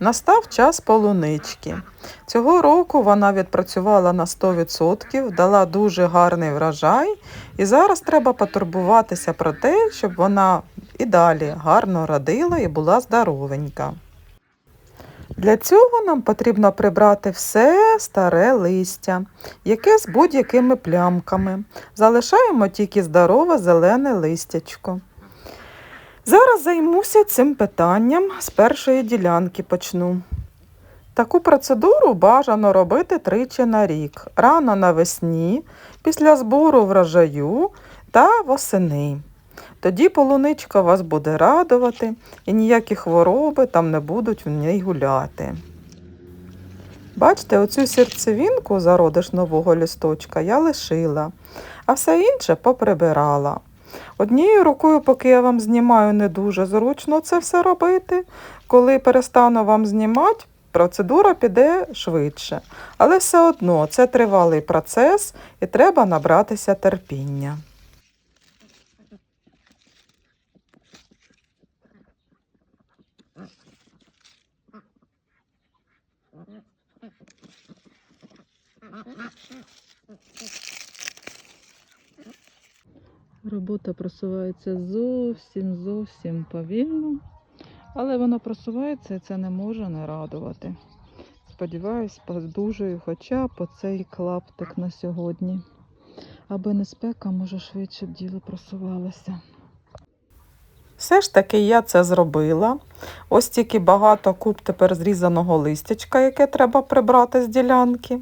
Настав час полунички. Цього року вона відпрацювала на 100%, дала дуже гарний врожай, і зараз треба потурбуватися про те, щоб вона і далі гарно родила і була здоровенька. Для цього нам потрібно прибрати все старе листя, яке з будь-якими плямками. Залишаємо тільки здорове зелене листячко. Зараз займуся цим питанням, з першої ділянки почну. Таку процедуру бажано робити тричі на рік. Рано навесні, після збору врожаю та восени. Тоді полуничка вас буде радувати і ніякі хвороби там не будуть в ній гуляти. Бачите, оцю серцевинку зародиш нового лісточка я лишила, а все інше поприбирала. Однією рукою, поки я вам знімаю, не дуже зручно це все робити. Коли перестану вам знімати, процедура піде швидше. Але все одно це тривалий процес і треба набратися терпіння. Робота просувається зовсім зовсім повільно, але вона просувається і це не може не радувати. Сподіваюсь, подужую хоча б оцей клаптик на сьогодні. Аби не спека, може швидше б діло просувалося. Все ж таки я це зробила. Ось тільки багато куб тепер зрізаного листячка, яке треба прибрати з ділянки.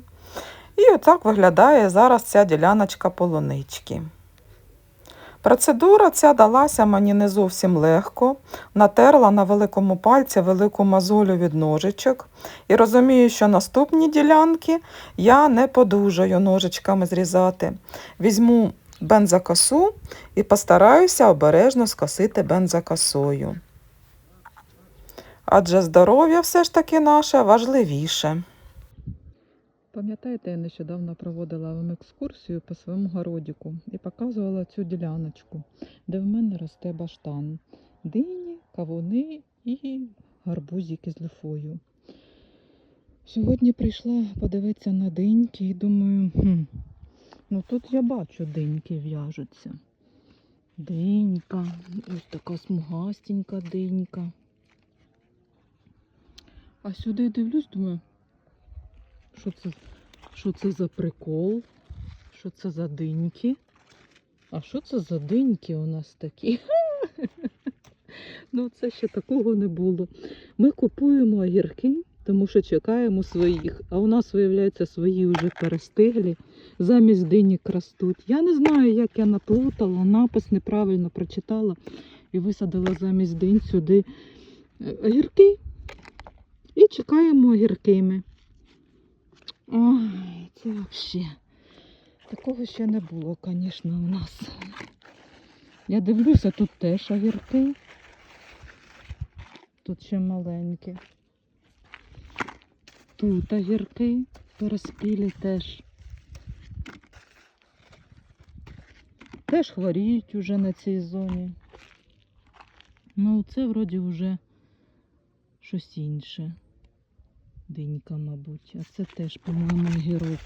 І отак виглядає зараз ця діляночка полунички. Процедура ця далася мені не зовсім легко. Натерла на великому пальці велику мозолю від ножичок і розумію, що наступні ділянки я не подужаю ножичками зрізати. Візьму бензокосу і постараюся обережно скосити бензокосою. Адже здоров'я все ж таки наше важливіше. Пам'ятаєте, я нещодавно проводила вам екскурсію по своєму городіку і показувала цю діляночку, де в мене росте баштан. Дині, кавуни і гарбузики з лифою. Сьогодні прийшла подивитися на диньки і думаю, хм, ну тут я бачу диньки в'яжуться. Динька, ось така смугастенька динька. А сюди дивлюсь, думаю, що це, що це за прикол? Що це за диньки? А що це за диньки у нас такі? Ну, це ще такого не було. Ми купуємо огірки, тому що чекаємо своїх. А у нас, виявляється, свої вже перестиглі, замість динік ростуть. Я не знаю, як я наплутала, напис неправильно прочитала і висадила замість динь сюди е, огірки. І чекаємо огіркими. Ой, це взагалі. Такого ще не було, звісно, у нас. Я дивлюся, тут теж огірки. Тут ще маленькі. Тут огірки переспілі теж. Теж хворіють уже на цій зоні. Ну, це вроді вже щось інше. Динька, мабуть. А це теж, по-моєму, гірок.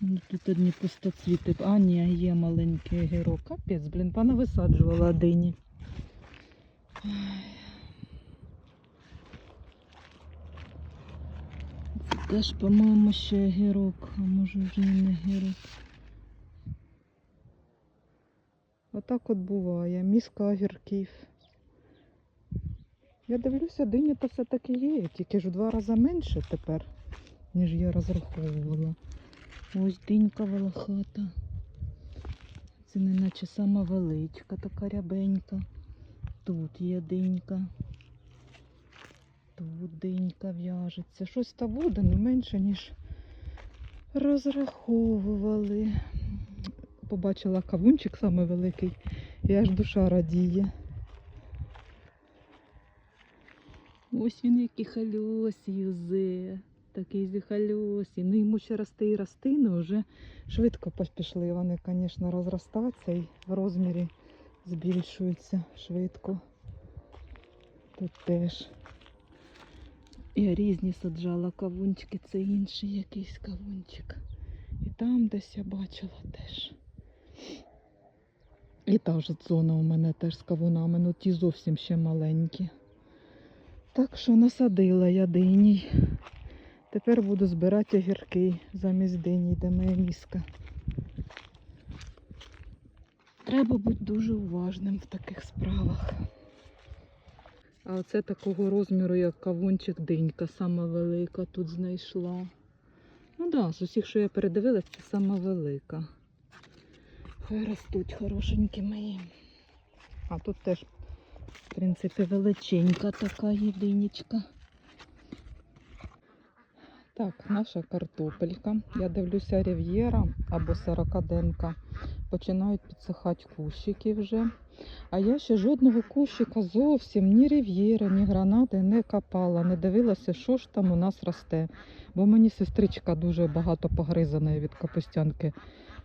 Ну, тут одні пустоцвіти. А, ні, є маленький гірок. Капець, блін, пана висаджувала дині. Це теж, по-моєму, ще гірок, а може вже не гірок. Отак от буває. Міска огірків. Я дивлюся, диня то все-таки є, тільки ж в два рази менше тепер, ніж я розраховувала. Ось динька волохата. Це не наче сама величка, така рябенька. Тут є динька. Тут динька в'яжеться. Щось та буде не менше, ніж розраховували. Побачила кавунчик саме великий, і аж душа радіє. Ось він який хальосій юзе. Такий зіхальосій. Ну йому ще рости і рости, але вже швидко пішли. Вони, звісно, розростаються і в розмірі збільшуються швидко. Тут теж. Я різні саджала кавунчики, це інший якийсь кавунчик. І там десь я бачила теж. І та ж зона у мене теж з кавунами, ну ті зовсім ще маленькі. Так що насадила я диній. Тепер буду збирати огірки замість дині, де моя міска. Треба бути дуже уважним в таких справах. А оце такого розміру, як кавунчик динька, сама велика тут знайшла. Ну так, да, з усіх, що я передивилась, це сама велика. Хай ростуть хорошенькі мої. А тут теж, в принципі, величенька така єдинічка. Так, наша картопелька. Я дивлюся рів'єра або сорокаденка. Починають підсихати кущики вже. А я ще жодного кущика зовсім ні рів'єра, ні гранати не копала, не дивилася, що ж там у нас росте. Бо мені сестричка дуже багато погризаної від капустянки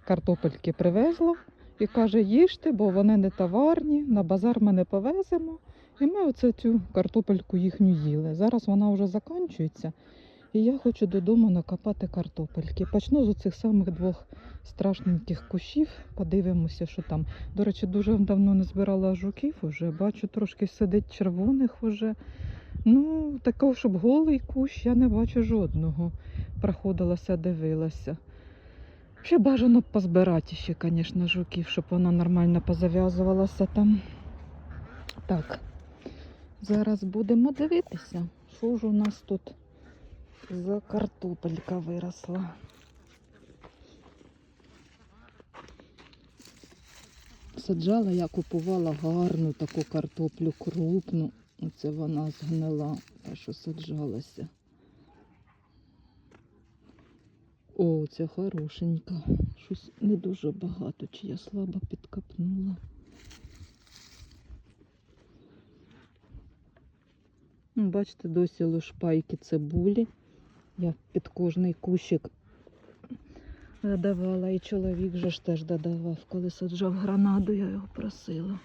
картопельки привезла і каже, їжте, бо вони не товарні, на базар ми не повеземо. І ми оце цю картопельку їхню їли. Зараз вона вже закінчується. І я хочу додому накопати картопельки. Почну з оцих самих двох страшненьких кущів. Подивимося, що там. До речі, дуже давно не збирала жуків уже. Бачу, трошки сидить червоних уже. Ну, такого, щоб голий кущ, я не бачу жодного. Проходилася, дивилася. Ще бажано позбирати ще, звісно, жуків, щоб вона нормально позав'язувалася там. Так, зараз будемо дивитися, що ж у нас тут за картопелька виросла. Саджала, я купувала гарну таку картоплю крупну. Оце вона згнила, та що саджалася. О, це хорошенька. Щось не дуже багато, чи я слабо підкопнула. Ну, Бачите, досі лушпайки цибулі. Я під кожний кущик додавала, і чоловік же ж теж додавав, коли саджав гранаду, я його просила.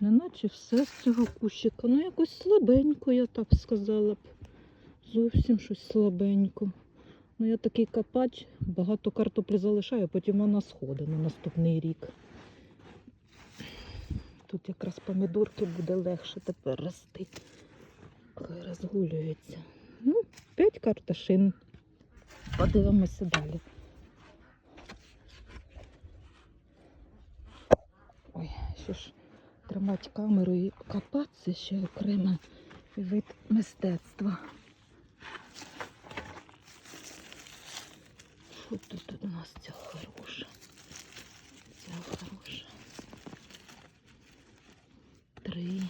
Неначе все з цього кущика. Ну, якось слабенько, я так сказала б. Зовсім щось слабенько. Ну, я такий копач, багато картоплі залишаю, потім вона сходить на наступний рік. Тут якраз помідорки буде легше тепер рости. Хай розгулюється. Ну, п'ять картошин. Подивимося далі. Ой, що ж, тримати камеру і копатися ще окремо вид мистецтва. Що тут у нас ця хороша? Ця хороша. Три.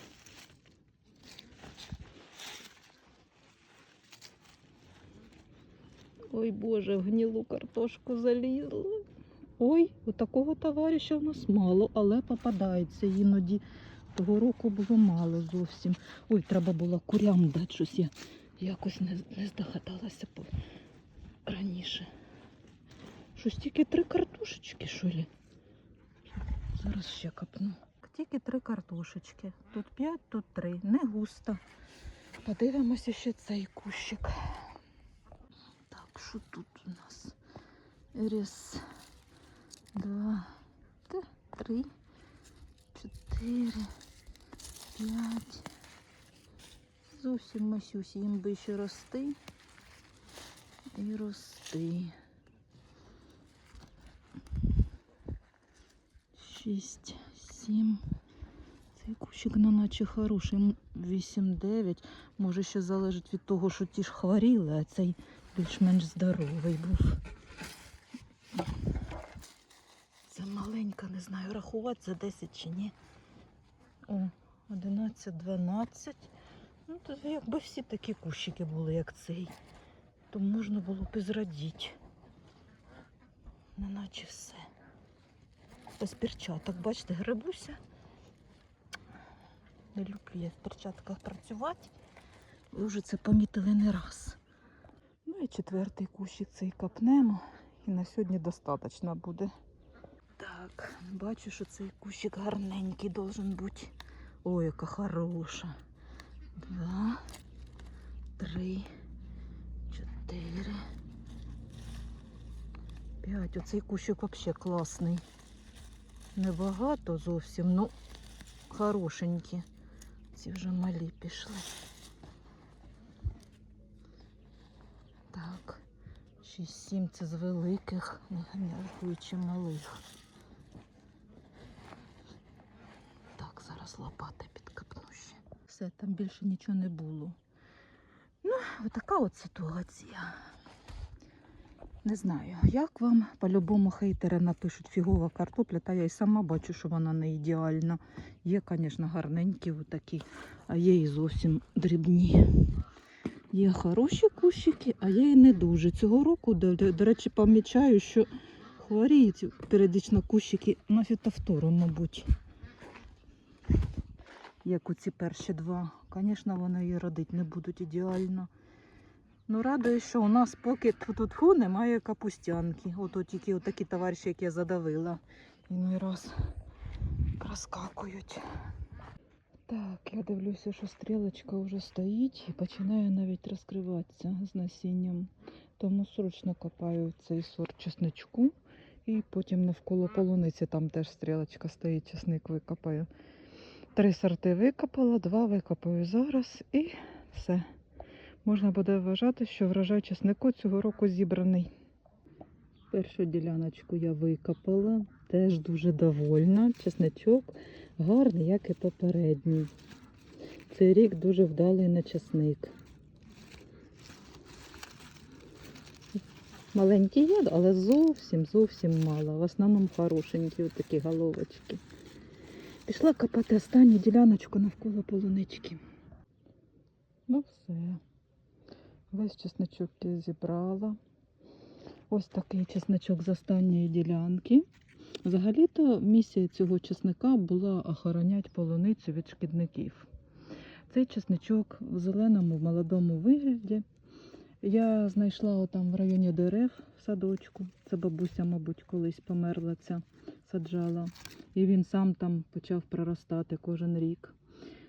Ой Боже, в гнилу картошку залізла. Ой, у такого товариша у нас мало, але попадається іноді. Того року було мало зовсім. Ой, треба було курям дати щось. Я якось не, не здогадалася раніше. Щось тільки три картошечки, що ли? Зараз ще копну. Тільки три картошечки. Тут п'ять, тут три. Не густо. Подивимося ще цей кущик. Так, що тут у нас? Раз, два, три, чотири, п'ять. Зовсім масюсі, їм би ще рости і рости. Шість, сім. Цей кущик ну, наче хороший. м, Вісім-дев'ять. Може ще залежить від того, що ті ж хворіли, а цей більш-менш здоровий був. Це маленька, не знаю, рахувати за 10 чи ні. О, 11, 12. Ну, то якби всі такі кущики були, як цей, то можна було б і зрадіти. Неначе все. Без перчаток, бачите, грибуся. Не люблю я в перчатках працювати. Ви вже це помітили не раз. Ну і четвертий кущик цей копнемо. І на сьогодні достатньо буде. Так, бачу, що цей кущик гарненький должен бути. Ой, яка хороша. два, три, чотири, п'ять. Оцей кущик взагалі класний. Небагато зовсім, ну хорошенькі. Ці вже малі пішли. Так, 6-7 це з великих, не рахуючи малих. Так, зараз лопати підкопну ще. Все, там більше нічого не було. Ну, отака от ситуація. Не знаю, як вам по-любому хейтери напишуть фігова картопля, та я й сама бачу, що вона не ідеальна. Є, звісно, гарненькі отакі, а є і зовсім дрібні. Є хороші кущики, а є і не дуже. Цього року, до, до речі, помічаю, що хворіють періодично кущики на фітофтору, мабуть. Як у ці перші два. Звісно, вони і родити не будуть ідеально. Ну, радує, що у нас поки тут фу немає капустянки. Ото тільки отакі товариші, як я задавила. Іной раз проскакують. Так, я дивлюся, що стрілочка вже стоїть і починає навіть розкриватися з насінням. Тому срочно копаю цей сорт чесничку і потім навколо полуниці там теж стрілочка стоїть, чесник викопаю. Три сорти викопала, два викопаю зараз і все. Можна буде вважати, що врожай чеснику цього року зібраний. Першу діляночку я викопала, теж дуже довольна. Чесничок гарний, як і попередній. Цей рік дуже вдалий на чесник. Маленькі є, але зовсім зовсім мало. В основному хорошенькі такі головочки. Пішла копати останню діляночку навколо полунички. Ну все. Весь чесночок я зібрала. Ось такий чесночок з останньої ділянки. Взагалі-то місія цього чесника була охоронять полуницю від шкідників. Цей чесничок в зеленому молодому вигляді. Я знайшла отам в районі дерев в садочку. Це бабуся, мабуть, колись померла ця саджала. І він сам там почав проростати кожен рік.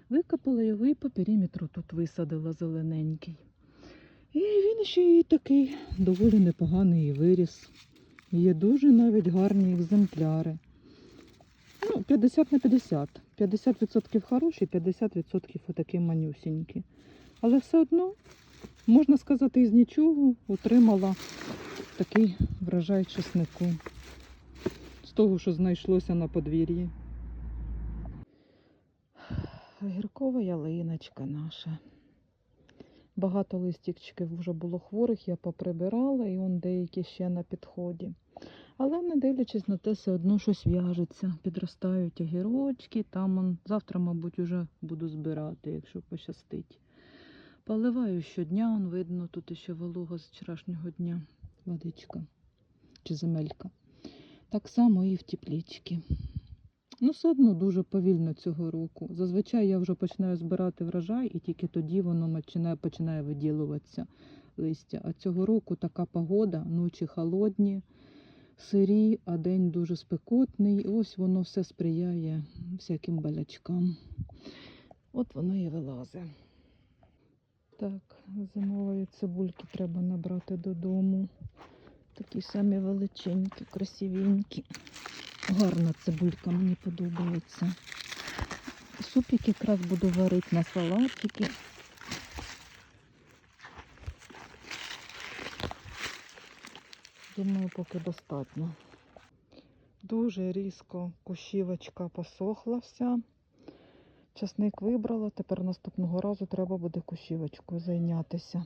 Викопала його і по периметру тут висадила зелененький. І він ще й такий доволі непоганий виріс. Є дуже навіть гарні екземпляри. Ну, 50 на 50. 50% хороші, 50% отакі манюсінькі. Але все одно, можна сказати, із нічого отримала такий врожай чеснику. З того, що знайшлося на подвір'ї. Гіркова ялиночка наша. Багато листівчиків вже було хворих, я поприбирала, і он деякі ще на підході. Але не дивлячись на те, все одно щось в'яжеться. Підростають огірочки, там он, завтра, мабуть, уже буду збирати, якщо пощастить. Поливаю щодня, он видно, тут ще волога з вчорашнього дня. Водичка чи земелька. Так само і в теплічці. Ну, все одно дуже повільно цього року. Зазвичай я вже починаю збирати врожай, і тільки тоді воно починає, починає виділуватися листя. А цього року така погода, ночі холодні, сирі, а день дуже спекотний. І ось воно все сприяє всяким болячкам. От воно і вилазить. Так, зимової цибульки треба набрати додому. Такі самі величенькі, красивенькі. Гарна цибулька, мені подобається. Супик якраз буду варити на салатики. Думаю, поки достатньо. Дуже різко кущівочка посохла вся. Часник вибрала, тепер наступного разу треба буде кущівочкою зайнятися.